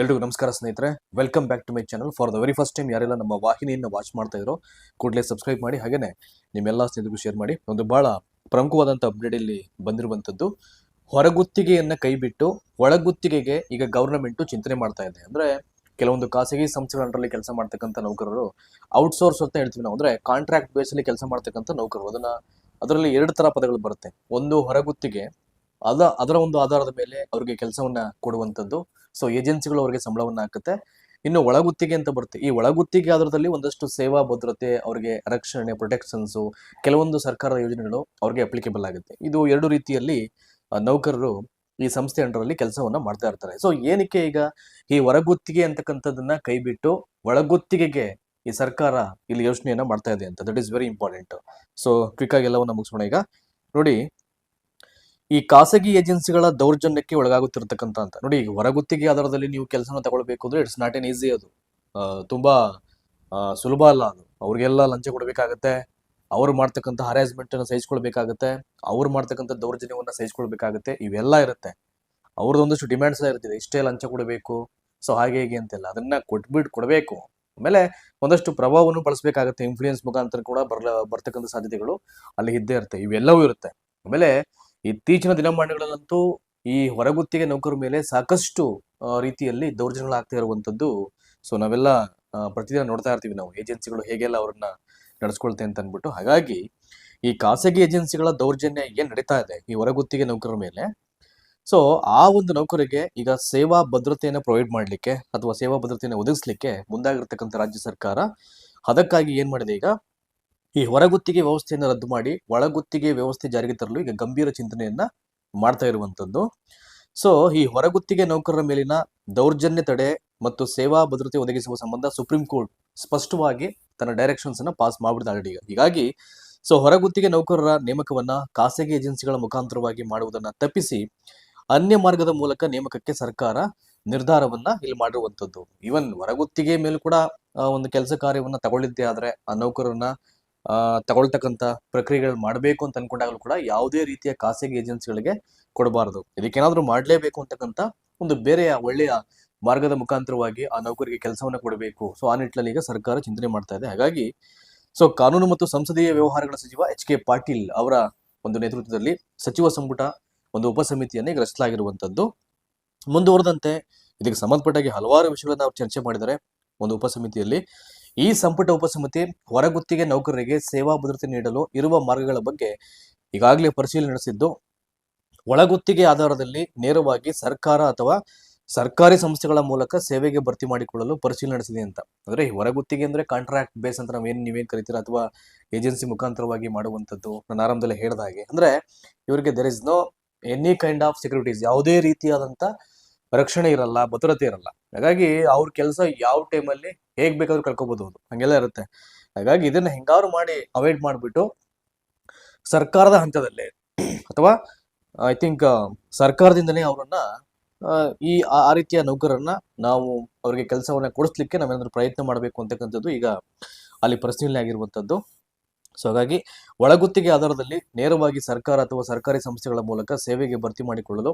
ಎಲ್ರಿಗೂ ನಮಸ್ಕಾರ ಸ್ನೇಹಿತರೆ. Welcome back to my channel for the very first time ಯಾರೆಲ್ಲ ನಮ್ಮ ವಾಹಿನಿಯನ್ನು ವಾಚ್ ಮಾಡ್ತಾ ಇದ್ರು, ಕೂಡಲೇ ಸಬ್ಸ್ಕ್ರೈಬ್ ಮಾಡಿ. ಹಾಗೇನೆ ನಿಮ್ಮೆಲ್ಲ ಸ್ನೇಹಿತರಿಗೂ ಶೇರ್ ಮಾಡಿ. ಒಂದು ಬಹಳ ಪ್ರಮುಖವಾದಂಥ ಅಪ್ಡೇಟ್ ಇಲ್ಲಿ ಬಂದಿರುವಂಥದ್ದು. ಹೊರಗುತ್ತಿಗೆಯನ್ನ ಕೈಬಿಟ್ಟು ಒಳಗುತ್ತಿಗೆಗೆ ಈಗ ಗವರ್ನಮೆಂಟ್ ಚಿಂತನೆ ಮಾಡ್ತಾ ಇದೆ. ಅಂದ್ರೆ ಕೆಲವೊಂದು ಖಾಸಗಿ ಸಂಸ್ಥೆಗಳಲ್ಲಿ ಕೆಲಸ ಮಾಡ್ತಕ್ಕಂಥ ನೌಕರರು ಔಟ್ಸೋರ್ಸ್ ಅಂತ ಹೇಳ್ತೀವಿ ನಾವು. ಅಂದ್ರೆ ಕಾಂಟ್ರಾಕ್ಟ್ ಬೇಸಲ್ಲಿ ಕೆಲಸ ಮಾಡ್ತಕ್ಕಂಥ ನೌಕರರು. ಅದನ್ನ ಅದರಲ್ಲಿ ಎರಡು ತರ ಪದಗಳು ಬರುತ್ತೆ. ಒಂದು ಹೊರಗುತ್ತಿಗೆ, ಅದ, ಅದರ ಒಂದು ಆಧಾರದ ಮೇಲೆ ಅವರಿಗೆ ಕೆಲಸವನ್ನ ಕೊಡುವಂಥದ್ದು. ಸೊ ಏಜೆನ್ಸಿಗಳು ಅವರಿಗೆ ಸಂಬಳವನ್ನು ಹಾಕುತ್ತೆ. ಇನ್ನು ಒಳಗುತ್ತಿಗೆ ಅಂತ ಬರುತ್ತೆ. ಈ ಒಳಗುತ್ತಿಗೆ ಆಧಾರದಲ್ಲಿ ಒಂದಷ್ಟು ಸೇವಾ ಭದ್ರತೆ, ಅವರಿಗೆ ರಕ್ಷಣೆ ಪ್ರೊಟೆಕ್ಷನ್ಸು ಕೆಲವೊಂದು ಸರ್ಕಾರದ ಯೋಜನೆಗಳು ಅವ್ರಿಗೆ ಅಪ್ಲಿಕೇಬಲ್ ಆಗುತ್ತೆ. ಇದು ಎರಡು ರೀತಿಯಲ್ಲಿ ನೌಕರರು ಈ ಸಂಸ್ಥೆ ಅಂಡರಲ್ಲಿ ಕೆಲಸವನ್ನ ಮಾಡ್ತಾ ಇರ್ತಾರೆ. ಸೊ ಏನಕ್ಕೆ ಈಗ ಈ ಹೊರಗುತ್ತಿಗೆ ಅಂತಕ್ಕಂಥದ್ದನ್ನ ಕೈಬಿಟ್ಟು ಒಳಗುತ್ತಿಗೆಗೆ ಈ ಸರ್ಕಾರ ಇಲ್ಲಿ ಯೋಚನೆಯನ್ನ ಮಾಡ್ತಾ ಇದೆ ಅಂತ? That is very important so quick ಆಗಿ ಎಲ್ಲವನ್ನ ಮುಗಿಸೋಣ ಈಗ. ನೋಡಿ ಈ ಖಾಸಗಿ ಏಜೆನ್ಸಿಗಳ ದೌರ್ಜನ್ಯಕ್ಕೆ ಒಳಗಾಗುತ್ತಿರ್ತಕ್ಕಂಥ ಅಂತ. ನೋಡಿ ಈಗ ಹೊರಗುತ್ತಿಗೆ ಆಧಾರದಲ್ಲಿ ನೀವು ಕೆಲಸನ ತಗೊಳ್ಬೇಕು ಅಂದ್ರೆ ಇಟ್ಸ್ ನಾಟ್ ಎನ್ ಈಸಿ ಅದು. ತುಂಬಾ ಸುಲಭ ಅಲ್ಲ ಅದು. ಅವ್ರಿಗೆಲ್ಲ ಲಂಚ ಕೊಡಬೇಕಾಗತ್ತೆ. ಅವ್ರು ಮಾಡ್ತಕ್ಕಂಥ ಹರಾಸ್ಮೆಂಟ್ ಅನ್ನು ಸಹಿಸ್ಕೊಳ್ಬೇಕಾಗತ್ತೆ. ಅವ್ರು ಮಾಡ್ತಕ್ಕಂಥ ದೌರ್ಜನ್ಯವನ್ನ ಸಹಿಸ್ಕೊಳ್ಬೇಕಾಗತ್ತೆ. ಇವೆಲ್ಲ ಇರುತ್ತೆ. ಅವ್ರದ್ದು ಒಂದಷ್ಟು ಡಿಮ್ಯಾಂಡ್ಸ್ ಎಲ್ಲ ಇರ್ತಿದೆ ಇಷ್ಟೇ ಲಂಚ ಕೊಡಬೇಕು. ಸೊ ಹಾಗೆ ಹೀಗೆ ಅಂತೆಲ್ಲ. ಅದನ್ನ ಕೊಟ್ಬಿಟ್ಟು ಕೊಡಬೇಕು. ಆಮೇಲೆ ಒಂದಷ್ಟು ಪ್ರಭಾವವನ್ನು ಬಳಸಬೇಕಾಗತ್ತೆ. ಇನ್ಫ್ಲೂಯೆನ್ಸ್ ಮುಖಾಂತರ ಕೂಡ ಬರ್ಲ, ಬರ್ತಕ್ಕಂಥ ಸಾಧ್ಯತೆಗಳು ಅಲ್ಲಿ ಇದ್ದೇ ಇರುತ್ತೆ. ಇವೆಲ್ಲವೂ ಇರುತ್ತೆ. ಆಮೇಲೆ ಇತ್ತೀಚಿನ ದಿನಮಾನಗಳಲ್ಲಂತೂ ಈ ಹೊರಗುತ್ತಿಗೆ ನೌಕರ ಮೇಲೆ ಸಾಕಷ್ಟು ರೀತಿಯಲ್ಲಿ ದೌರ್ಜನ್ಯಗಳಾಗ್ತಾ ಇರುವಂತದ್ದು. ಸೊ ನಾವೆಲ್ಲ ಪ್ರತಿದಿನ ನೋಡ್ತಾ ಇರ್ತೀವಿ ನಾವು, ಏಜೆನ್ಸಿಗಳು ಹೇಗೆಲ್ಲ ಅವ್ರನ್ನ ನಡೆಸ್ಕೊಳ್ತೆ ಅಂತ ಅಂದ್ಬಿಟ್ಟು ಹಾಗಾಗಿ, ಈ ಖಾಸಗಿ ಏಜೆನ್ಸಿಗಳ ದೌರ್ಜನ್ಯ ಏನ್ ನಡೀತಾ ಇದೆ ಈ ಹೊರಗುತ್ತಿಗೆ ನೌಕರರ ಮೇಲೆ? ಸೊ ಆ ಒಂದು ನೌಕರಿಗೆ ಈಗ ಸೇವಾ ಭದ್ರತೆಯನ್ನು ಪ್ರೊವೈಡ್ ಮಾಡಲಿಕ್ಕೆ ಅಥವಾ ಸೇವಾ ಭದ್ರತೆಯನ್ನು ಒದಗಿಸ್ಲಿಕ್ಕೆ ಮುಂದಾಗಿರ್ತಕ್ಕಂಥ ರಾಜ್ಯ ಸರ್ಕಾರ ಅದಕ್ಕಾಗಿ ಏನ್ ಮಾಡಿದೆ ಈಗ? ಈ ಹೊರಗುತ್ತಿಗೆ ವ್ಯವಸ್ಥೆಯನ್ನು ರದ್ದು ಮಾಡಿ ಒಳಗುತ್ತಿಗೆ ವ್ಯವಸ್ಥೆ ಜಾರಿಗೆ ತರಲು ಈಗ ಗಂಭೀರ ಚಿಂತನೆಯನ್ನ ಮಾಡ್ತಾ ಇರುವಂತದ್ದು ಸೊ ಈ ಹೊರಗುತ್ತಿಗೆ ನೌಕರರ ಮೇಲಿನ ದೌರ್ಜನ್ಯ ತಡೆ ಮತ್ತು ಸೇವಾ ಭದ್ರತೆ ಒದಗಿಸುವ ಸಂಬಂಧ ಸುಪ್ರೀಂ ಕೋರ್ಟ್ ಸ್ಪಷ್ಟವಾಗಿ ತನ್ನ ಡೈರೆಕ್ಷನ್ಸ್ ಅನ್ನ ಪಾಸ್ ಮಾಡ್ಬಿಡ್ತಾ ಆಲ್ರೆಡಿ ಈಗ. ಹೀಗಾಗಿ ಸೊ ಹೊರಗುತ್ತಿಗೆ ನೌಕರರ ನೇಮಕವನ್ನ ಖಾಸಗಿ ಏಜೆನ್ಸಿಗಳ ಮುಖಾಂತರವಾಗಿ ಮಾಡುವುದನ್ನ ತಪ್ಪಿಸಿ ಅನ್ಯ ಮಾರ್ಗದ ಮೂಲಕ ನೇಮಕಕ್ಕೆ ಸರ್ಕಾರ ನಿರ್ಧಾರವನ್ನ ಇಲ್ಲಿ ಮಾಡಿರುವಂತದ್ದು ಈವನ್ ಹೊರಗುತ್ತಿಗೆ ಮೇಲೂ ಕೂಡ ಒಂದು ಕೆಲಸ ಕಾರ್ಯವನ್ನ ತಗೊಳ್ಳಿದ್ದೆ ಆದ್ರೆ ಆ ನೌಕರನ್ನ ಆ, ತಗೊಳ್ತಕ್ಕಂಥ ಪ್ರಕ್ರಿಯೆಗಳು ಮಾಡಬೇಕು ಅಂತ ಅನ್ಕೊಂಡಾಗಲೂ ಕೂಡ ಯಾವುದೇ ರೀತಿಯ ಖಾಸಗಿ ಏಜೆನ್ಸಿಗಳಿಗೆ ಕೊಡಬಾರದು. ಇದಕ್ಕೇನಾದರೂ ಮಾಡಲೇಬೇಕು ಅಂತಕ್ಕಂಥ ಒಂದು ಬೇರೆಯ ಒಳ್ಳೆಯ ಮಾರ್ಗದ ಮುಖಾಂತರವಾಗಿ ಆ ನೌಕರಿಗೆ ಕೆಲಸವನ್ನು ಕೊಡಬೇಕು. ಸೊ, ಆ ನಿಟ್ಟಿನಲ್ಲಿ ಈಗ ಸರ್ಕಾರ ಚಿಂತನೆ ಮಾಡ್ತಾ ಇದೆ. ಹಾಗಾಗಿ, ಸೊ, ಕಾನೂನು ಮತ್ತು ಸಂಸದೀಯ ವ್ಯವಹಾರಗಳ ಸಚಿವ ಎಚ್ ಕೆ ಪಾಟೀಲ್ ಅವರ ಒಂದು ನೇತೃತ್ವದಲ್ಲಿ ಸಚಿವ ಸಂಪುಟ ಒಂದು ಉಪಸಮಿತಿಯನ್ನು ಈಗ ರಚಿಸಲಾಗಿರುವಂತದ್ದು ಮುಂದುವರೆದಂತೆ ಇದಕ್ಕೆ ಸಂಬಂಧಪಟ್ಟಾಗಿ ಹಲವಾರು ವಿಷಯಗಳನ್ನು ಅವರು ಚರ್ಚೆ ಮಾಡಿದ್ದಾರೆ. ಒಂದು ಉಪಸಮಿತಿಯಲ್ಲಿ ಈ ಸಂಪುಟ ಉಪಸಮಿತಿ ಹೊರಗುತ್ತಿಗೆ ನೌಕರರಿಗೆ ಸೇವಾ ಭದ್ರತೆ ನೀಡಲು ಇರುವ ಮಾರ್ಗಗಳ ಬಗ್ಗೆ ಈಗಾಗಲೇ ಪರಿಶೀಲನೆ ನಡೆಸಿದ್ದು, ಒಳಗುತ್ತಿಗೆ ಆಧಾರದಲ್ಲಿ ನೇರವಾಗಿ ಸರ್ಕಾರ ಅಥವಾ ಸರ್ಕಾರಿ ಸಂಸ್ಥೆಗಳ ಮೂಲಕ ಸೇವೆಗೆ ಭರ್ತಿ ಮಾಡಿಕೊಳ್ಳಲು ಪರಿಶೀಲನೆ ನಡೆಸಿದೆ ಅಂತ. ಅಂದ್ರೆ ಹೊರಗುತ್ತಿಗೆ ಅಂದ್ರೆ ಕಾಂಟ್ರಾಕ್ಟ್ ಬೇಸ್ ಅಂತ ನಾವೇನು ನೀವೇನ್ ಕರಿತೀರಾ ಅಥವಾ ಏಜೆನ್ಸಿ ಮುಖಾಂತರವಾಗಿ ಮಾಡುವಂಥದ್ದು ನಾನು ಆರಂಭದಲ್ಲಿ ಹೇಳಿದ ಹಾಗೆ. ಅಂದ್ರೆ ಇವರಿಗೆ there is no any kind of securities ಯಾವುದೇ ರೀತಿಯಾದಂತ ರಕ್ಷಣೆ ಇರಲ್ಲ, ಭದ್ರತೆ ಇರಲ್ಲ. ಹಾಗಾಗಿ ಅವ್ರ ಕೆಲಸ ಯಾವ ಟೈಮಲ್ಲಿ ಹೇಗ್ ಬೇಕಾದ್ರೂ ಕಳ್ಕೊಬೋದು ಹಂಗೆಲ್ಲ ಇರುತ್ತೆ. ಹಾಗಾಗಿ ಇದನ್ನ ಹೆಂಗಾರು ಮಾಡಿ ಅವಾಯ್ಡ್ ಮಾಡಿಬಿಟ್ಟು ಸರ್ಕಾರದ ಹಂತದಲ್ಲಿ ಅಥವಾ ಐ ಥಿಂಕ್ ಸರ್ಕಾರದಿಂದನೇ ಅವರನ್ನ ಈ, ಆ ರೀತಿಯ ನೌಕರರನ್ನ ನಾವು ಅವರಿಗೆ ಕೆಲಸವನ್ನ ಕೊಡಿಸ್ಲಿಕ್ಕೆ ನಾವೇನಾದ್ರೂ ಪ್ರಯತ್ನ ಮಾಡಬೇಕು ಅಂತಕ್ಕಂಥದ್ದು ಈಗ ಅಲ್ಲಿ ಪರಿಶೀಲನೆ ಆಗಿರುವಂಥದ್ದು ಸೊ ಹಾಗಾಗಿ ಒಳಗುತ್ತಿಗೆ ಆಧಾರದಲ್ಲಿ ನೇರವಾಗಿ ಸರ್ಕಾರ ಅಥವಾ ಸರ್ಕಾರಿ ಸಂಸ್ಥೆಗಳ ಮೂಲಕ ಸೇವೆಗೆ ಭರ್ತಿ ಮಾಡಿಕೊಳ್ಳಲು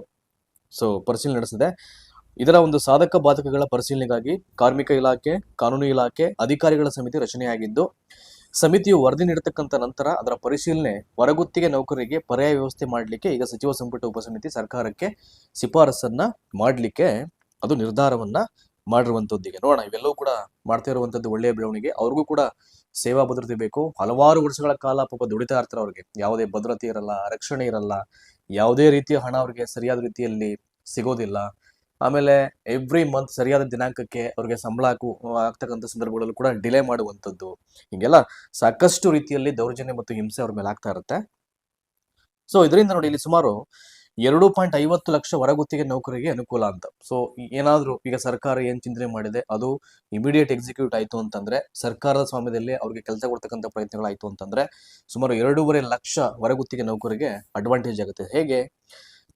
ಸೊ ಪರಿಶೀಲನೆ ನಡೆಸಿದೆ. ಇದರ ಒಂದು ಸಾಧಕ ಬಾಧಕಗಳ ಪರಿಶೀಲನೆಗಾಗಿ ಕಾರ್ಮಿಕ ಇಲಾಖೆ, ಕಾನೂನು ಇಲಾಖೆ, ಅಧಿಕಾರಿಗಳ ಸಮಿತಿ ರಚನೆಯಾಗಿದ್ದು, ಸಮಿತಿಯು ವರದಿ ನೀಡತಕ್ಕಂಥ ನಂತರ ಅದರ ಪರಿಶೀಲನೆ ಹೊರಗುತ್ತಿಗೆ ನೌಕರರಿಗೆ ಪರ್ಯಾಯ ವ್ಯವಸ್ಥೆ ಮಾಡಲಿಕ್ಕೆ ಈಗ ಸಚಿವ ಸಂಪುಟ ಉಪಸಮಿತಿ ಸರ್ಕಾರಕ್ಕೆ ಶಿಫಾರಸನ್ನ ಮಾಡಲಿಕ್ಕೆ ಅದು ನಿರ್ಧಾರವನ್ನ ಮಾಡಿರುವಂಥದ್ದು ಈಗ ನೋಡೋಣ, ಇವೆಲ್ಲವೂ ಕೂಡ ಮಾಡ್ತಾ ಇರುವಂಥದ್ದು ಒಳ್ಳೆಯ ಬೆಳವಣಿಗೆ. ಅವ್ರಿಗೂ ಕೂಡ ಸೇವಾ ಭದ್ರತೆ ಬೇಕು. ಹಲವಾರು ವರ್ಷಗಳ ಕಾಲ ಪಾಪ ದುಡಿತಾ ಇರ್ತಾರೆ ಅವ್ರಿಗೆ. ಯಾವುದೇ ಭದ್ರತೆ ಇರಲ್ಲ, ರಕ್ಷಣೆ ಇರಲ್ಲ, ಯಾವುದೇ ರೀತಿಯ ಹಣ ಅವ್ರಿಗೆ ಸರಿಯಾದ ರೀತಿಯಲ್ಲಿ ಸಿಗೋದಿಲ್ಲ. ಆಮೇಲೆ ಎವ್ರಿ ಮಂತ್ ಸರಿಯಾದ ದಿನಾಂಕಕ್ಕೆ ಅವ್ರಿಗೆ ಸಂಬಳ ಹಾಕು, ಆಗ್ತಕ್ಕಂಥ ಸಂದರ್ಭಗಳಲ್ಲೂ ಕೂಡ ಡಿಲೇ ಮಾಡುವಂಥದ್ದು. ಹೀಗೆಲ್ಲ ಸಾಕಷ್ಟು ರೀತಿಯಲ್ಲಿ ದೌರ್ಜನ್ಯ ಮತ್ತು ಹಿಂಸೆ ಅವ್ರ ಮೇಲೆ ಆಗ್ತಾ ಇರುತ್ತೆ. ಸೊ ಇದರಿಂದ ನೋಡಿ ಇಲ್ಲಿ ಸುಮಾರು ಎರಡು ಪಾಯಿಂಟ್ ಐವತ್ತು ಲಕ್ಷ ಹೊರಗುತ್ತಿಗೆ ನೌಕರಿಗೆ ಅನುಕೂಲ ಅಂತ. ಸೊ ಏನಾದರೂ ಈಗ ಸರ್ಕಾರ ಏನ್ ಚಿಂತನೆ ಮಾಡಿದೆ? ಅದು ಇಮಿಡಿಯೇಟ್ ಎಕ್ಸಿಕ್ಯೂಟ್ ಆಯ್ತು ಅಂತಂದ್ರೆ ಸರ್ಕಾರದ ಸ್ವಾಮ್ಯದಲ್ಲಿ ಅವ್ರಿಗೆ ಕೆಲಸ ಕೊಡ್ತಕ್ಕಂಥ ಪ್ರಯತ್ನಗಳಾಯ್ತು ಅಂತಂದ್ರೆ ಸುಮಾರು ಎರಡೂವರೆ ಲಕ್ಷ ಹೊರಗುತ್ತಿಗೆ ನೌಕರಿಗೆ ಅಡ್ವಾಂಟೇಜ್ ಆಗುತ್ತೆ. ಹೇಗೆ?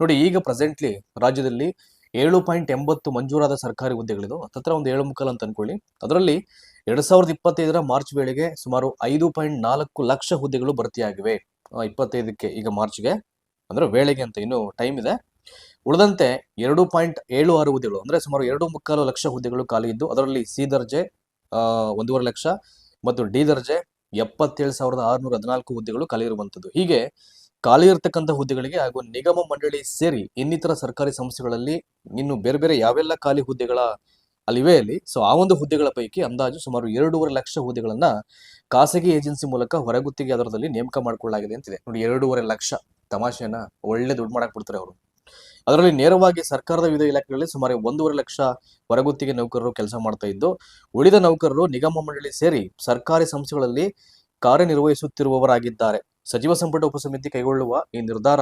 ನೋಡಿ, ಈಗ ಪ್ರೆಸೆಂಟ್ಲಿ ರಾಜ್ಯದಲ್ಲಿ ಏಳು ಪಾಯಿಂಟ್ ಎಂಬತ್ತು ಮಂಜೂರಾದ ಸರ್ಕಾರಿ ಹುದ್ದೆಗಳಿದು. ಹತ್ತತ್ರ ಒಂದು ಏಳು ಮುಕ್ಕಾಲು ಅಂತ ಅನ್ಕೊಳ್ಳಿ. ಅದರಲ್ಲಿ ಎರಡ್ ಸಾವಿರದ ಇಪ್ಪತ್ತೈದರ ಮಾರ್ಚ್ ವೇಳೆಗೆ ಸುಮಾರು ಐದು ಪಾಯಿಂಟ್ ನಾಲ್ಕು ಲಕ್ಷ ಹುದ್ದೆಗಳು ಭರ್ತಿಯಾಗಿವೆ. ಇಪ್ಪತ್ತೈದಕ್ಕೆ ಈಗ ಮಾರ್ಚ್ಗೆ, ಅಂದ್ರೆ ವೇಳೆಗೆ ಅಂತ ಇನ್ನು ಟೈಮ್ ಇದೆ. ಉಳಿದಂತೆ ಎರಡು ಪಾಯಿಂಟ್ ಏಳು ಆರು ಹುದ್ದೆಗಳು, ಅಂದ್ರೆ ಸುಮಾರು ಎರಡು ಮುಕ್ಕಾಲು ಲಕ್ಷ ಹುದ್ದೆಗಳು ಖಾಲಿ ಇದ್ದು, ಅದರಲ್ಲಿ ಸಿ ದರ್ಜೆ ಒಂದೂವರೆ ಲಕ್ಷ ಮತ್ತು ಡಿ ದರ್ಜೆ ಎಪ್ಪತ್ತೇಳು ಸಾವಿರದ ಆರುನೂರ ಹದಿನಾಲ್ಕು ಹುದ್ದೆಗಳು ಖಾಲಿ ಇರುವಂಥದ್ದು. ಹೀಗೆ ಖಾಲಿ ಇರತಕ್ಕಂಥ ಹುದ್ದೆಗಳಿಗೆ ಹಾಗೂ ನಿಗಮ ಮಂಡಳಿ ಸೇರಿ ಇನ್ನಿತರ ಸರ್ಕಾರಿ ಸಂಸ್ಥೆಗಳಲ್ಲಿ ಇನ್ನು ಬೇರೆ ಬೇರೆ ಯಾವೆಲ್ಲ ಖಾಲಿ ಹುದ್ದೆಗಳ ಅಲ್ಲಿವೆ ಅಲ್ಲಿ? ಸೊ ಆ ಒಂದು ಹುದ್ದೆಗಳ ಪೈಕಿ ಅಂದಾಜು ಸುಮಾರು ಎರಡೂವರೆ ಲಕ್ಷ ಹುದ್ದೆಗಳನ್ನ ಖಾಸಗಿ ಏಜೆನ್ಸಿ ಮೂಲಕ ಹೊರಗುತ್ತಿಗೆ ಅದರದಲ್ಲಿ ನೇಮಕ ಮಾಡಿಕೊಳ್ಳಲಾಗಿದೆ ಅಂತಿದೆ. ನೋಡಿ, ಎರಡೂವರೆ ಲಕ್ಷ. ತಮಾಷೆಯನ್ನ ಒಳ್ಳೆ ದುಡ್ಡು ಮಾಡಕ್ ಬಿಡ್ತಾರೆ ಅವರು. ಅದರಲ್ಲಿ ನೇರವಾಗಿ ಸರ್ಕಾರದ ವಿವಿಧ ಇಲಾಖೆಗಳಲ್ಲಿ ಸುಮಾರು ಒಂದೂವರೆ ಲಕ್ಷ ಹೊರಗುತ್ತಿಗೆ ನೌಕರರು ಕೆಲಸ ಮಾಡ್ತಾ ಇದ್ದು, ಉಳಿದ ನೌಕರರು ನಿಗಮ ಮಂಡಳಿ ಸೇರಿ ಸರ್ಕಾರಿ ಸಂಸ್ಥೆಗಳಲ್ಲಿ ಕಾರ್ಯನಿರ್ವಹಿಸುತ್ತಿರುವವರಾಗಿದ್ದಾರೆ. ಸಚಿವ ಸಂಪುಟ ಉಪಸಮಿತಿ ಕೈಗೊಳ್ಳುವ ಈ ನಿರ್ಧಾರ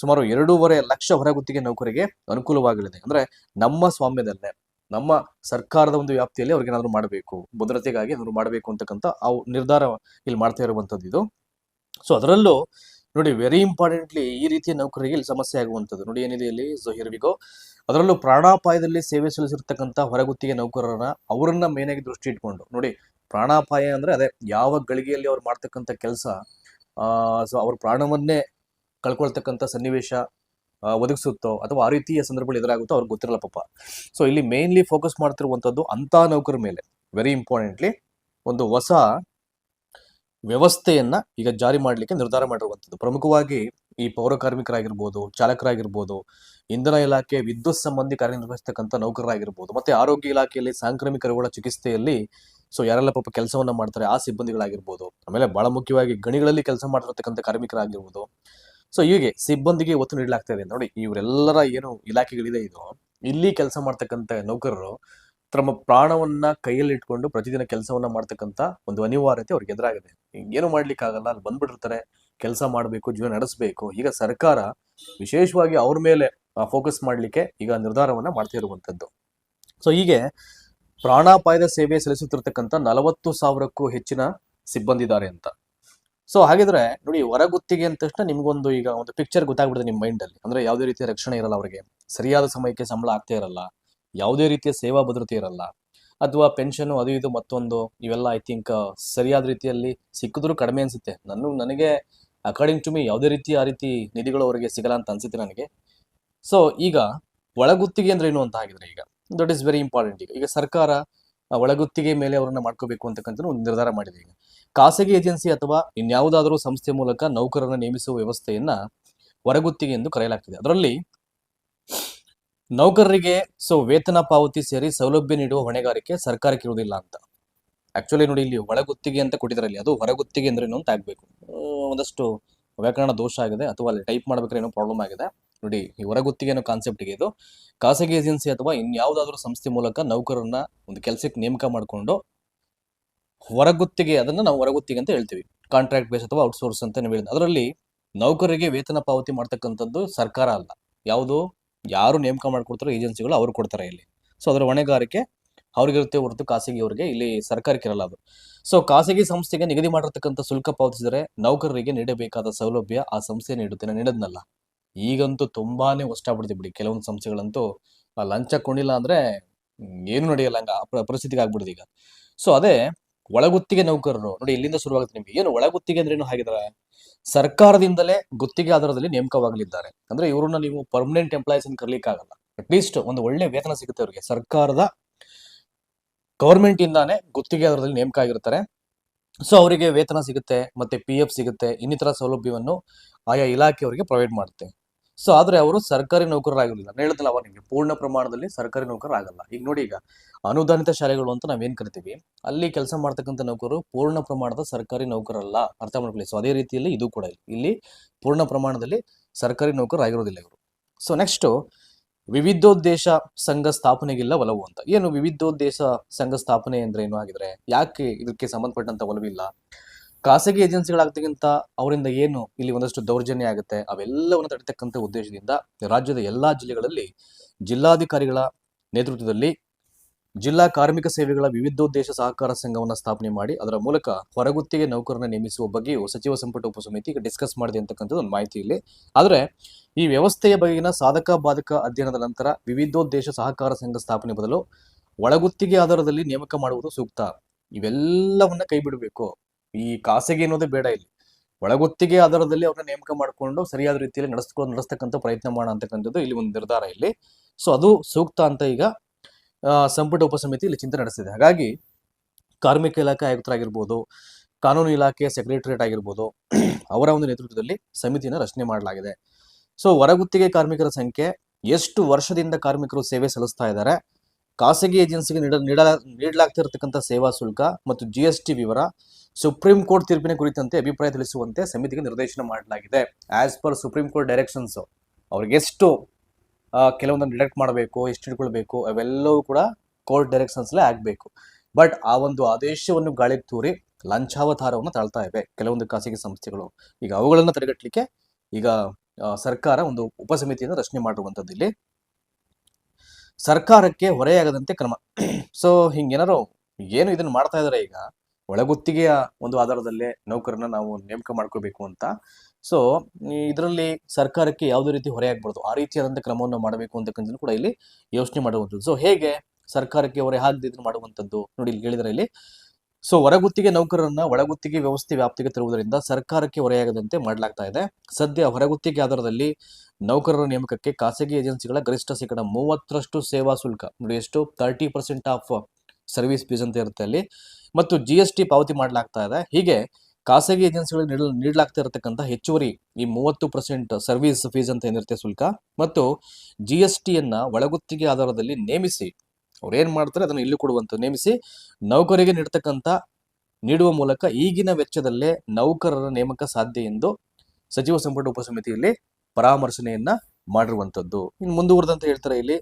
ಸುಮಾರು ಎರಡೂವರೆ ಲಕ್ಷ ಹೊರಗುತ್ತಿಗೆ ನೌಕರಿಗೆ ಅನುಕೂಲವಾಗಲಿದೆ. ಅಂದ್ರೆ ನಮ್ಮ ಸ್ವಾಮ್ಯದಲ್ಲೇ, ನಮ್ಮ ಸರ್ಕಾರದ ಒಂದು ವ್ಯಾಪ್ತಿಯಲ್ಲಿ ಅವ್ರಿಗೆ ಏನಾದ್ರು ಮಾಡಬೇಕು, ಭದ್ರತೆಗಾಗಿ ಏನಾದ್ರು ಮಾಡಬೇಕು ಅಂತಕ್ಕಂಥ ಆ ನಿರ್ಧಾರ ಇಲ್ಲಿ ಮಾಡ್ತಾ ಇರುವಂತದ್ದು ಇದು. ಸೊ ಅದರಲ್ಲೂ ನೋಡಿ ವೆರಿ ಇಂಪಾರ್ಟೆಂಟ್ಲಿ ಈ ರೀತಿಯ ನೌಕರಿಗೆ ಇಲ್ಲಿ ಸಮಸ್ಯೆ ಆಗುವಂಥದ್ದು. ನೋಡಿ, ಏನಿದೆ ಇಲ್ಲಿ? ಸೊ ಹಿರ್ವಿಗೋ ಅದರಲ್ಲೂ ಪ್ರಾಣಾಪಾಯದಲ್ಲಿ ಸೇವೆ ಸಲ್ಲಿಸಿರ್ತಕ್ಕಂಥ ಹೊರಗುತ್ತಿಗೆ ನೌಕರರನ್ನ ಅವರನ್ನ ಮೇನಾಗಿ ದೃಷ್ಟಿ ಇಟ್ಕೊಂಡು, ನೋಡಿ ಪ್ರಾಣಾಪಾಯ ಅಂದ್ರೆ ಅದೇ ಯಾವ ಗಳಿಗೆಯಲ್ಲಿ ಅವ್ರು ಮಾಡ್ತಕ್ಕಂಥ ಕೆಲಸ ಸೊ ಅವ್ರ ಪ್ರಾಣವನ್ನೇ ಕಳ್ಕೊಳ್ತಕ್ಕಂಥ ಸನ್ನಿವೇಶ ಒದಗಿಸುತ್ತೋ ಅಥವಾ ಆ ರೀತಿಯ ಸಂದರ್ಭಗಳು ಎದುರಾಗುತ್ತೋ ಅವ್ರಿಗೆ ಗೊತ್ತಿರಲ್ಲ ಪಾಪ. ಸೊ ಇಲ್ಲಿ ಮೇನ್ಲಿ ಫೋಕಸ್ ಮಾಡ್ತಿರುವಂಥದ್ದು ಅಂತ ನೌಕರ ಮೇಲೆ. ವೆರಿ ಇಂಪಾರ್ಟೆಂಟ್ಲಿ ಒಂದು ಹೊಸ ವ್ಯವಸ್ಥೆಯನ್ನ ಈಗ ಜಾರಿ ಮಾಡಲಿಕ್ಕೆ ನಿರ್ಧಾರ ಮಾಡಿರುವಂಥದ್ದು. ಪ್ರಮುಖವಾಗಿ ಈ ಪೌರ ಕಾರ್ಮಿಕರಾಗಿರ್ಬೋದು, ಚಾಲಕರಾಗಿರ್ಬೋದು, ಇಂಧನ ಇಲಾಖೆ ವಿದ್ಯುತ್ ಸಂಬಂಧಿ ಕಾರ್ಯನಿರ್ವಹಿಸ್ತಕ್ಕಂಥ ನೌಕರರಾಗಿರ್ಬೋದು, ಮತ್ತೆ ಆರೋಗ್ಯ ಇಲಾಖೆಯಲ್ಲಿ ಸಾಂಕ್ರಾಮಿಕ ರೋಗಗಳ ಚಿಕಿತ್ಸೆಯಲ್ಲಿ ಸೊ ಯಾರೆಲ್ಲ ಪಾಪ ಕೆಲಸವನ್ನ ಮಾಡ್ತಾರೆ, ಆ ಸಿಬ್ಬಂದಿಗಳಾಗಿರ್ಬೋದು, ಆಮೇಲೆ ಬಹಳ ಮುಖ್ಯವಾಗಿ ಗಣಿಗಳಲ್ಲಿ ಕೆಲಸ ಮಾಡಿರ್ತಕ್ಕಂಥ ಕಾರ್ಮಿಕರಾಗಿರ್ಬೋದು. ಸೊ ಹೀಗೆ ಸಿಬ್ಬಂದಿಗೆ ಒತ್ತು ನೀಡಲಾಗ್ತಾ ಇದೆ. ನೋಡಿ, ಇವರೆಲ್ಲರ ಏನು ಇಲಾಖೆಗಳಿದೆ ಇದು. ಇಲ್ಲಿ ಕೆಲಸ ಮಾಡ್ತಕ್ಕಂಥ ನೌಕರರು ತಮ್ಮ ಪ್ರಾಣವನ್ನ ಕೈಯಲ್ಲಿ ಇಟ್ಕೊಂಡು ಪ್ರತಿದಿನ ಕೆಲಸವನ್ನ ಮಾಡ್ತಕ್ಕಂಥ ಒಂದು ಅನಿವಾರ್ಯತೆ ಅವ್ರಿಗೆ ಎದುರಾಗಿದೆ. ಏನು ಮಾಡ್ಲಿಕ್ಕೆ ಆಗಲ್ಲ ಅಲ್ಲಿ ಬಂದ್ಬಿಟ್ಟಿರ್ತಾರೆ. ಕೆಲಸ ಮಾಡಬೇಕು, ಜೀವನ ನಡೆಸಬೇಕು. ಈಗ ಸರ್ಕಾರ ವಿಶೇಷವಾಗಿ ಅವ್ರ ಮೇಲೆ ಫೋಕಸ್ ಮಾಡಲಿಕ್ಕೆ ಈಗ ನಿರ್ಧಾರವನ್ನ ಮಾಡ್ತಾ ಇರುವಂತದ್ದು ಸೊ ಹೀಗೆ ಪ್ರಾಣಾಪಾಯದ ಸೇವೆ ಸಲ್ಲಿಸುತ್ತಿರ್ತಕ್ಕಂಥ ನಲವತ್ತು ಸಾವಿರಕ್ಕೂ ಹೆಚ್ಚಿನ ಸಿಬ್ಬಂದಿ ಇದ್ದಾರೆ ಅಂತ. ಸೊ ಹಾಗಿದ್ರೆ ನೋಡಿ ಹೊರಗುತ್ತಿಗೆ ಅಂದ ತಕ್ಷಣ ನಿಮ್ಗೊಂದು ಈಗ ಒಂದು ಪಿಕ್ಚರ್ ಗೊತ್ತಾಗ್ಬಿಡುತ್ತೆ ನಿಮ್ಮ ಮೈಂಡ್ ಅಲ್ಲಿ. ಅಂದ್ರೆ ಯಾವುದೇ ರೀತಿಯ ರಕ್ಷಣೆ ಇರಲ್ಲ ಅವರಿಗೆ. ಸರಿಯಾದ ಸಮಯಕ್ಕೆ ಸಂಬಳ ಆಗ್ತಾ ಇರಲ್ಲ. ಯಾವುದೇ ರೀತಿಯ ಸೇವಾ ಭದ್ರತೆ ಇರಲ್ಲ. ಅಥವಾ ಪೆನ್ಷನ್ ಅದು ಇದು ಮತ್ತೊಂದು, ಇವೆಲ್ಲ ಐ ಥಿಂಕ್ ಸರಿಯಾದ ರೀತಿಯಲ್ಲಿ ಸಿಕ್ಕಿದ್ರು ಕಡಿಮೆ ಅನ್ಸುತ್ತೆ. ನನ್ನ, ನನಗೆ ಅಕಾರ್ಡಿಂಗ್ ಟು ಮಿ ಯಾವುದೇ ರೀತಿ ಆ ರೀತಿ ನಿಧಿಗಳು ಅವರಿಗೆ ಸಿಗಲ್ಲ ಅಂತ ಅನ್ಸುತ್ತೆ ನನಗೆ. ಸೊ ಈಗ ಒಳಗುತ್ತಿಗೆ ಅಂದ್ರೆ ಏನು ಅಂತ ಆಗಿದ್ರೆ ಈಗ? ದಟ್ ಇಸ್ ವೆರಿ ಇಂಪಾರ್ಟೆಂಟ್ ಈಗ. ಈಗ ಸರ್ಕಾರ ಒಳಗುತ್ತಿಗೆ ಮೇಲೆ ಅವರನ್ನ ಮಾಡ್ಕೋಬೇಕು ಅಂತಕ್ಕಂಥ ಒಂದು ನಿರ್ಧಾರ ಮಾಡಿದೆ ಈಗ. ಖಾಸಗಿ ಏಜೆನ್ಸಿ ಅಥವಾ ಇನ್ಯಾವುದಾದರೂ ಸಂಸ್ಥೆ ಮೂಲಕ ನೌಕರರನ್ನು ನೇಮಿಸುವ ವ್ಯವಸ್ಥೆಯನ್ನ ಹೊರಗುತ್ತಿಗೆ ಎಂದು ಕರೆಯಲಾಗ್ತಿದೆ. ಅದರಲ್ಲಿ ನೌಕರರಿಗೆ ಸೊ ವೇತನ ಪಾವತಿ ಸೇರಿ ಸೌಲಭ್ಯ ನೀಡುವ ಹೊಣೆಗಾರಿಕೆ ಸರ್ಕಾರಕ್ಕೆ ಇರುವುದಿಲ್ಲ ಅಂತ. ಆಕ್ಚುಲಿ ನೋಡಿ ಇಲ್ಲಿ ಒಳಗುತ್ತಿಗೆ ಅಂತ ಕೊಟ್ಟಿದ್ದಾರೆ ಅದು ಹೊರಗುತ್ತಿಗೆ ಅಂದ್ರೆ ಏನು ಅಂತ ಆಗ್ಬೇಕು. ಒಂದಷ್ಟು ವ್ಯಾಕರಣ ದೋಷ ಆಗಿದೆ. ಅಥವಾ ಅಲ್ಲಿ ಟೈಪ್ ಮಾಡ್ಬೇಕಾದ್ರೆ ಏನೋ ಪ್ರಾಬ್ಲಮ್ ಆಗಿದೆ. ನೋಡಿ, ಈ ಹೊರಗುತ್ತಿಗೆ ಅನ್ನೋ ಕಾನ್ಸೆಪ್ಟ್ಗೆ ಇದು. ಖಾಸಗಿ ಏಜೆನ್ಸಿ ಅಥವಾ ಇನ್ಯಾವುದಾದ್ರೂ ಸಂಸ್ಥೆ ಮೂಲಕ ನೌಕರರನ್ನ ಒಂದು ಕೆಲಸಕ್ಕೆ ನೇಮಕ ಮಾಡಿಕೊಂಡು ಹೊರಗುತ್ತಿಗೆ, ಅದನ್ನ ನಾವು ಹೊರಗುತ್ತಿಗೆ ಅಂತ ಹೇಳ್ತೀವಿ. ಕಾಂಟ್ರಾಕ್ಟ್ ಬೇಸ್ ಅಥವಾ ಔಟ್ಸೋರ್ಸ್ ಅಂತ ನೀವು ಹೇಳಿದ್ರೆ ಅದರಲ್ಲಿ ನೌಕರರಿಗೆ ವೇತನ ಪಾವತಿ ಮಾಡ್ತಕ್ಕಂಥದ್ದು ಸರ್ಕಾರ ಅಲ್ಲ. ಯಾವುದು? ಯಾರು ನೇಮಕ ಮಾಡ್ಕೊಡ್ತಾರೋ ಏಜೆನ್ಸಿಗಳು ಅವ್ರು ಕೊಡ್ತಾರೆ ಇಲ್ಲಿ. ಸೊ ಅದರ ಹೊಣೆಗಾರಿಕೆ ಅವ್ರಿಗಿರುತ್ತೆ ಹೊರತು ಖಾಸಗಿಯವರಿಗೆ ಇಲ್ಲಿ ಸರ್ಕಾರಕ್ಕೆ ಇರಲ್ಲ ಅದು. ಸೊ ಖಾಸಗಿ ಸಂಸ್ಥೆಗೆ ನಿಗದಿ ಮಾಡಿರ್ತಕ್ಕಂಥ ಶುಲ್ಕ ಪಾವತಿಸಿದರೆ ನೌಕರರಿಗೆ ನೀಡಬೇಕಾದ ಸೌಲಭ್ಯ ಆ ಸಂಸ್ಥೆ ನೀಡುತ್ತೆ. ನೀಡದ್ನಲ್ಲ. ಈಗಂತೂ ತುಂಬಾನೇ ಆಗ್ಬಿಡುತ್ತೆ ಬಿಡಿ. ಕೆಲವೊಂದು ಸಂಸ್ಥೆಗಳಂತೂ ಲಂಚ ಕೊಂಡಿಲ್ಲ ಅಂದ್ರೆ ಏನು ನಡೆಯಲ್ಲ, ಹಂಗ ಪರಿಸ್ಥಿತಿಗೆ ಆಗ್ಬಿಡುದು ಈಗ. ಸೊ ಅದೇ ಒಳಗುತ್ತಿಗೆ ನೌಕರರು, ನೋಡಿ ಇಲ್ಲಿಂದ ಶುರುವಾಗುತ್ತೆ ನಿಮ್ಗೆ. ಏನು ಒಳಗುತ್ತಿಗೆ ಅಂದ್ರೆ ಏನು ಹಾಗಿದ್ರೆ ಸರ್ಕಾರದಿಂದಲೇ ಗುತ್ತಿಗೆ ಆಧಾರದಲ್ಲಿ ನೇಮಕವಾಗಲಿದ್ದಾರೆ. ಅಂದ್ರೆ ಇವ್ರನ್ನ ನೀವು ಪರ್ಮನೆಂಟ್ ಎಂಪ್ಲಾಯೀಸ್ ಅಂತ ಕರ್ಲಿಕ್ಕಾಗಲ್ಲ. ಅಟ್ಲೀಸ್ಟ್ ಒಂದು ಒಳ್ಳೆ ವೇತನ ಸಿಗುತ್ತೆ ಅವರಿಗೆ. ಸರ್ಕಾರದ ಗೌರ್ಮೆಂಟ್ ಇಂದಾನೆ ಗುತ್ತಿಗೆ ಆಧಾರದಲ್ಲಿ ನೇಮಕ ಆಗಿರ್ತಾರೆ ಸೊ ಅವರಿಗೆ ವೇತನ ಸಿಗುತ್ತೆ, ಮತ್ತೆ ಪಿ ಎಫ್ ಸಿಗುತ್ತೆ, ಇನ್ನಿತರ ಸೌಲಭ್ಯವನ್ನು ಆಯಾ ಇಲಾಖೆಯವರಿಗೆ ಪ್ರೊವೈಡ್ ಮಾಡುತ್ತೆ. ಸೊ ಆದ್ರೆ ಅವರು ಸರ್ಕಾರಿ ನೌಕರರಾಗಿರಲಿಲ್ಲ. ನಾನು ಅವಾಗ ನಿಮಗೆ ಪೂರ್ಣ ಪ್ರಮಾಣದಲ್ಲಿ ಸರ್ಕಾರಿ ನೌಕರರಾಗಲ್ಲ. ಈಗ ನೋಡಿ ಈಗ ಅನುದಾನಿತ ಶಾಲೆಗಳು ಅಂತ ನಾವೇನ್ ಕರಿತೀವಿ? ಅಲ್ಲಿ ಕೆಲಸ ಮಾಡ್ತಕ್ಕಂಥ ನೌಕರರು ಪೂರ್ಣ ಪ್ರಮಾಣದ ಸರ್ಕಾರಿ ನೌಕರಲ್ಲ ಅರ್ಥ ಮಾಡ್ಕೊಳ್ಳಿ. ಸೊ ಅದೇ ರೀತಿಯಲ್ಲಿ ಇದು ಕೂಡ ಇಲ್ಲ. ಇಲ್ಲಿ ಪೂರ್ಣ ಪ್ರಮಾಣದಲ್ಲಿ ಸರ್ಕಾರಿ ನೌಕರರಾಗಿರೋದಿಲ್ಲ ಇವರು. ಸೊ ನೆಕ್ಸ್ಟ್ ವಿವಿಧೋದ್ದೇಶ ಸಂಘ ಸ್ಥಾಪನೆಗಿಲ್ಲ ಒಲವು ಅಂತ. ಏನು ವಿವಿಧೋದ್ದೇಶ ಸಂಘ ಸ್ಥಾಪನೆ ಅಂದ್ರೆ ಏನು ಆಗಿದ್ರೆ ಯಾಕೆ ಇದಕ್ಕೆ ಸಂಬಂಧಪಟ್ಟಂತ ಒಲವಿಲ್ಲ? ಖಾಸಗಿ ಏಜೆನ್ಸಿಗಳಾಗ್ತಕ್ಕಿಂತ ಅವರಿಂದ ಏನು ಇಲ್ಲಿ ಒಂದಷ್ಟು ದೌರ್ಜನ್ಯ ಆಗುತ್ತೆ, ಅವೆಲ್ಲವನ್ನು ತಡೆತಕ್ಕಂಥ ಉದ್ದೇಶದಿಂದ ರಾಜ್ಯದ ಎಲ್ಲಾ ಜಿಲ್ಲೆಗಳಲ್ಲಿ ಜಿಲ್ಲಾಧಿಕಾರಿಗಳ ನೇತೃತ್ವದಲ್ಲಿ ಜಿಲ್ಲಾ ಕಾರ್ಮಿಕ ಸೇವೆಗಳ ವಿವಿಧೋದ್ದೇಶ ಸಹಕಾರ ಸಂಘವನ್ನು ಸ್ಥಾಪನೆ ಮಾಡಿ, ಅದರ ಮೂಲಕ ಹೊರಗುತ್ತಿಗೆ ನೌಕರರನ್ನು ನೇಮಿಸುವ ಬಗ್ಗೆಯೂ ಸಚಿವ ಸಂಪುಟ ಉಪಸಮಿತಿ ಡಿಸ್ಕಸ್ ಮಾಡಿದೆ ಅಂತಕ್ಕಂಥದ್ದು ಒಂದು ಮಾಹಿತಿ ಇಲ್ಲಿ. ಆದರೆ ಈ ವ್ಯವಸ್ಥೆಯ ಬಗೆಗಿನ ಸಾಧಕ ಬಾಧಕ ಅಧ್ಯಯನದ ನಂತರ ವಿವಿಧೋದ್ದೇಶ ಸಹಕಾರ ಸಂಘ ಸ್ಥಾಪನೆ ಬದಲು ಒಳಗುತ್ತಿಗೆ ಆಧಾರದಲ್ಲಿ ನೇಮಕ ಮಾಡುವುದು ಸೂಕ್ತ. ಇವೆಲ್ಲವನ್ನ ಕೈ ಬಿಡಬೇಕು ಈ ಖಾಸಗಿ ಅನ್ನೋದೇ ಬೇಡ ಇಲ್ಲಿ. ಒಳಗುತ್ತಿಗೆ ಆಧಾರದಲ್ಲಿ ಅವ್ರನ್ನ ನೇಮಕ ಮಾಡಿಕೊಂಡು ಸರಿಯಾದ ರೀತಿಯಲ್ಲಿ ನಡೆಸ್ಕೊಂಡು ನಡೆಸ್ತಕ್ಕಂಥ ಪ್ರಯತ್ನ ಮಾಡೋ ಅಂತಕ್ಕಂಥದ್ದು ಇಲ್ಲಿ ಒಂದು ನಿರ್ಧಾರ ಇಲ್ಲಿ. ಸೊ ಅದು ಸೂಕ್ತ ಅಂತ ಈಗ ಸಂಪುಟ ಉಪಸಮಿತಿ ಇಲ್ಲಿ ಚಿಂತನೆ ನಡೆಸಿದೆ ಹಾಗಾಗಿ ಕಾರ್ಮಿಕ ಇಲಾಖೆ ಆಯುಕ್ತರಾಗಿರ್ಬೋದು, ಕಾನೂನು ಇಲಾಖೆ ಸೆಕ್ರೆಟರಿಯೇಟ್ ಆಗಿರ್ಬೋದು, ಅವರ ಒಂದು ನೇತೃತ್ವದಲ್ಲಿ ಸಮಿತಿಯನ್ನು ರಚನೆ ಮಾಡಲಾಗಿದೆ. ಸೊ ಹೊರಗುತ್ತಿಗೆ ಕಾರ್ಮಿಕರ ಸಂಖ್ಯೆ, ಎಷ್ಟು ವರ್ಷದಿಂದ ಕಾರ್ಮಿಕರು ಸೇವೆ ಸಲ್ಲಿಸ್ತಾ ಇದ್ದಾರೆ ಖಾಸಗಿ ಏಜೆನ್ಸಿಗೆ ನೀಡ, ನೀಡಲ, ನೀಡಲಾಗ್ತಿರತಕ್ಕಂಥ ಸೇವಾ ಶುಲ್ಕ ಮತ್ತು ಜಿ ಎಸ್ ಟಿ ವಿವರ ಸುಪ್ರೀಂ ಕೋರ್ಟ್ ತೀರ್ಪಿನ ಕುರಿತಂತೆ ಅಭಿಪ್ರಾಯ ತಿಳಿಸುವಂತೆ ಸಮಿತಿಗೆ ನಿರ್ದೇಶನ ಮಾಡಲಾಗಿದೆ. As per supreme court directions ಅವ್ರಿಗೆಷ್ಟು ಕೆಲವೊಂದನ್ನು ಡಿಡಕ್ಟ್ ಮಾಡಬೇಕು, ಎಷ್ಟು ಇಟ್ಕೊಳ್ಬೇಕು ಅವೆಲ್ಲವೂ ಕೂಡ ಕೋರ್ಟ್ ಡೈರೆಕ್ಷನ್ಸ್ಲೇ ಆಗಬೇಕು. ಬಟ್ ಆ ಒಂದು ಆದೇಶವನ್ನು ಗಾಳಿಗೆ ತೂರಿ ಲಂಚಾವತಾರವನ್ನು ತಾಳ್ತಾ ಇವೆ ಕೆಲವೊಂದು ಖಾಸಗಿ ಸಂಸ್ಥೆಗಳು. ಈಗ ಅವುಗಳನ್ನು ತಡೆಗಟ್ಟಲಿಕ್ಕೆ ಈಗ ಸರ್ಕಾರ ಒಂದು ಉಪಸಮಿತಿಯನ್ನು ರಚನೆ ಮಾಡಿರುವಂಥದ್ದು ಇಲ್ಲಿ. ಸರ್ಕಾರಕ್ಕೆ ಹೊರೆಯಾಗದಂತೆ ಕ್ರಮ. ಸೊ ಹಿಂಗೇನಾರು ಏನು ಇದನ್ನ ಮಾಡ್ತಾ ಇದ್ದಾರೆ ಈಗ? ಒಳಗುತ್ತಿಗೆಯ ಒಂದು ಆಧಾರದಲ್ಲೇ ನೌಕರನ್ನ ನಾವು ನೇಮಕ ಮಾಡ್ಕೋಬೇಕು ಅಂತ. ಸೊ ಇದರಲ್ಲಿ ಸರ್ಕಾರಕ್ಕೆ ಯಾವುದೇ ರೀತಿ ಹೊರೆಯಾಗಬಾರ್ದು ಆ ರೀತಿಯಾದಂಥ ಕ್ರಮವನ್ನು ಮಾಡಬೇಕು ಅಂತಕ್ಕಂಥದ್ದು ಕೂಡ ಇಲ್ಲಿ ಯೋಚನೆ ಮಾಡುವಂಥದ್ದು. ಸೊ ಹೇಗೆ ಸರ್ಕಾರಕ್ಕೆ ಹೊರೆ ಹಾಕದಿದ್ರು ಮಾಡುವಂಥದ್ದು? ನೋಡಿ ಇಲ್ಲಿ ಹೇಳಿದ್ರೆ ಇಲ್ಲಿ. ಸೊ ಹೊರಗುತ್ತಿಗೆ ನೌಕರರನ್ನ ಒಳಗುತ್ತಿಗೆ ವ್ಯವಸ್ಥೆ ವ್ಯಾಪ್ತಿಗೆ ತರುವುದರಿಂದ ಸರ್ಕಾರಕ್ಕೆ ಹೊರೆಯಾಗದಂತೆ ಮಾಡಲಾಗ್ತಾ ಇದೆ. ಸದ್ಯ ಹೊರಗುತ್ತಿಗೆ ಆಧಾರದಲ್ಲಿ ನೌಕರರ ನೇಮಕಕ್ಕೆ ಖಾಸಗಿ ಏಜೆನ್ಸಿಗಳ ಗರಿಷ್ಠ ಶೇಕಡ ಮೂವತ್ತರಷ್ಟು ಸೇವಾ ಶುಲ್ಕ, ನೋಡಿ ಎಷ್ಟು thirty percent of service fees ಅಂತ ಇರುತ್ತೆ ಅಲ್ಲಿ. ಮತ್ತು ಜಿ ಎಸ್ ಟಿ ಪಾವತಿ ಮಾಡಲಾಗ್ತಾ ಇದೆ. ಹೀಗೆ ಖಾಸಗಿ ಏಜೆನ್ಸಿಗಳಿಗೆ ನೀಡಲು, ನೀಡಲಾಗ್ತಾ ಇರತಕ್ಕಂಥ ಹೆಚ್ಚುವರಿ ಈ ಮೂವತ್ತು ಪರ್ಸೆಂಟ್ ಸರ್ವಿಸ್ ಫೀಸ್ ಅಂತ ಏನಿರುತ್ತೆ ಶುಲ್ಕ. ಮತ್ತು ಜಿ ಎಸ್ ಟಿಯನ್ನು ಒಳಗುತ್ತಿಗೆ ಆಧಾರದಲ್ಲಿ ನೇಮಿಸಿ ಅವ್ರು ಏನ್ ಮಾಡ್ತಾರೆ ಅದನ್ನು ಇಲ್ಲಿ ಕೊಡುವಂತ ನೇಮಿಸಿ ನೌಕರಿಗೆ ನೀಡತಕ್ಕಂಥ ನೀಡುವ ಮೂಲಕ ಈಗಿನ ವೆಚ್ಚದಲ್ಲೇ ನೌಕರರ ನೇಮಕ ಸಾಧ್ಯ ಎಂದು ಸಚಿವ ಸಂಪುಟ ಉಪಸಮಿತಿಯಲ್ಲಿ ಪರಾಮರ್ಶನೆಯನ್ನ ಮಾಡಿರುವಂಥದ್ದು ಇನ್ನು ಮುಂದುವರೆದಂತ ಹೇಳ್ತಾರೆ ಇಲ್ಲಿ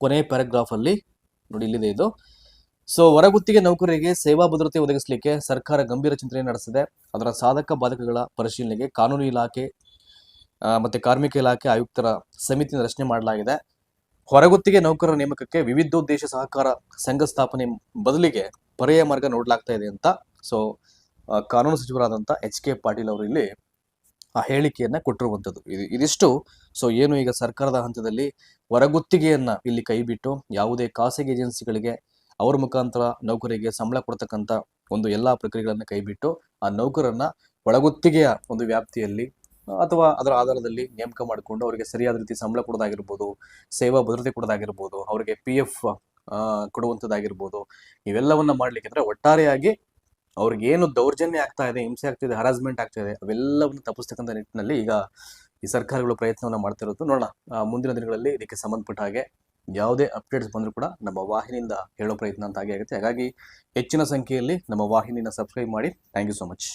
ಕೊನೆಯ ಪ್ಯಾರಾಗ್ರಾಫ್ ಅಲ್ಲಿ. ನೋಡಿ ಇಲ್ಲಿದೆ ಇದು. ಸೊ ಹೊರಗುತ್ತಿಗೆ ನೌಕರರಿಗೆ ಸೇವಾ ಭದ್ರತೆ ಒದಗಿಸಲಿಕ್ಕೆ ಸರ್ಕಾರ ಗಂಭೀರ ಚಿಂತನೆ ನಡೆಸಿದೆ. ಅದರ ಸಾಧಕ ಬಾಧಕಗಳ ಪರಿಶೀಲನೆಗೆ ಕಾನೂನು ಇಲಾಖೆ ಮತ್ತೆ ಕಾರ್ಮಿಕ ಇಲಾಖೆ ಆಯುಕ್ತರ ಸಮಿತಿಯನ್ನು ರಚನೆ ಮಾಡಲಾಗಿದೆ. ಹೊರಗುತ್ತಿಗೆ ನೌಕರರ ನೇಮಕಕ್ಕೆ ವಿವಿಧ ಉದ್ದೇಶ ಸಹಕಾರ ಸಂಘ ಸ್ಥಾಪನೆ ಬದಲಿಗೆ ಪರ್ಯಾಯ ಮಾರ್ಗ ನೋಡಲಾಗ್ತಾ ಇದೆ ಅಂತ. ಸೊ ಕಾನೂನು ಸಚಿವರಾದಂಥ ಎಚ್ ಕೆ ಪಾಟೀಲ್ ಅವರು ಇಲ್ಲಿ ಆ ಹೇಳಿಕೆಯನ್ನ ಕೊಟ್ಟಿರುವಂಥದ್ದು ಇದು, ಇದಿಷ್ಟು. ಸೊ ಏನು ಈಗ ಸರ್ಕಾರದ ಹಂತದಲ್ಲಿ ಹೊರಗುತ್ತಿಗೆಯನ್ನ ಇಲ್ಲಿ ಕೈಬಿಟ್ಟು ಯಾವುದೇ ಖಾಸಗಿ ಏಜೆನ್ಸಿಗಳಿಗೆ ಅವ್ರ ಮುಖಾಂತರ ನೌಕರಿಗೆ ಸಂಬಳ ಕೊಡ್ತಕ್ಕಂಥ ಒಂದು ಎಲ್ಲಾ ಪ್ರಕ್ರಿಯೆಗಳನ್ನ ಕೈಬಿಟ್ಟು ಆ ನೌಕರನ್ನ ಒಳಗುತ್ತಿಗೆಯ ಒಂದು ವ್ಯಾಪ್ತಿಯಲ್ಲಿ ಅಥವಾ ಅದರ ಆಧಾರದಲ್ಲಿ ನೇಮಕ ಮಾಡಿಕೊಂಡು ಅವರಿಗೆ ಸರಿಯಾದ ರೀತಿ ಸಂಬಳ ಕೊಡೋದಾಗಿರ್ಬೋದು, ಸೇವಾ ಭದ್ರತೆ ಕೊಡೋದಾಗಿರ್ಬೋದು, ಅವರಿಗೆ ಪಿ ಎಫ್ ಕೊಡುವಂಥದ್ದಾಗಿರ್ಬೋದು, ಇವೆಲ್ಲವನ್ನ ಮಾಡ್ಲಿಕ್ಕೆ ಅಂದ್ರೆ ಒಟ್ಟಾರೆಯಾಗಿ ಅವ್ರಿಗೆ ಏನು ದೌರ್ಜನ್ಯ ಆಗ್ತಾ ಇದೆ, ಹಿಂಸೆ ಆಗ್ತಿದೆ ಹರಾಸ್ಮೆಂಟ್ ಆಗ್ತಾ ಇದೆ, ಅವೆಲ್ಲವನ್ನು ತಪ್ಪಿಸ್ತಕ್ಕಂಥ ನಿಟ್ಟಿನಲ್ಲಿ ಈಗ ಈ ಸರ್ಕಾರಗಳು ಪ್ರಯತ್ನವನ್ನ ಮಾಡ್ತಿರೋದು. ನೋಡೋಣ ಮುಂದಿನ ದಿನಗಳಲ್ಲಿ ಇದಕ್ಕೆ ಸಂಬಂಧಪಟ್ಟ ಹಾಗೆ ಯಾವುದೇ ಅಪ್ಡೇಟ್ಸ್ ಬಂದರೂ ಕೂಡ ನಮ್ಮ ವಾಹಿನಿಯಿಂದ ಹೇಳೋ ಪ್ರಯತ್ನ ಅಂತ ಹಾಗೆ ಆಗುತ್ತೆ. ಹಾಗಾಗಿ ಹೆಚ್ಚಿನ ಸಂಖ್ಯೆಯಲ್ಲಿ ನಮ್ಮ ವಾಹಿನಿನ ಸಬ್ಸ್ಕ್ರೈಬ್ ಮಾಡಿ. Thank you so much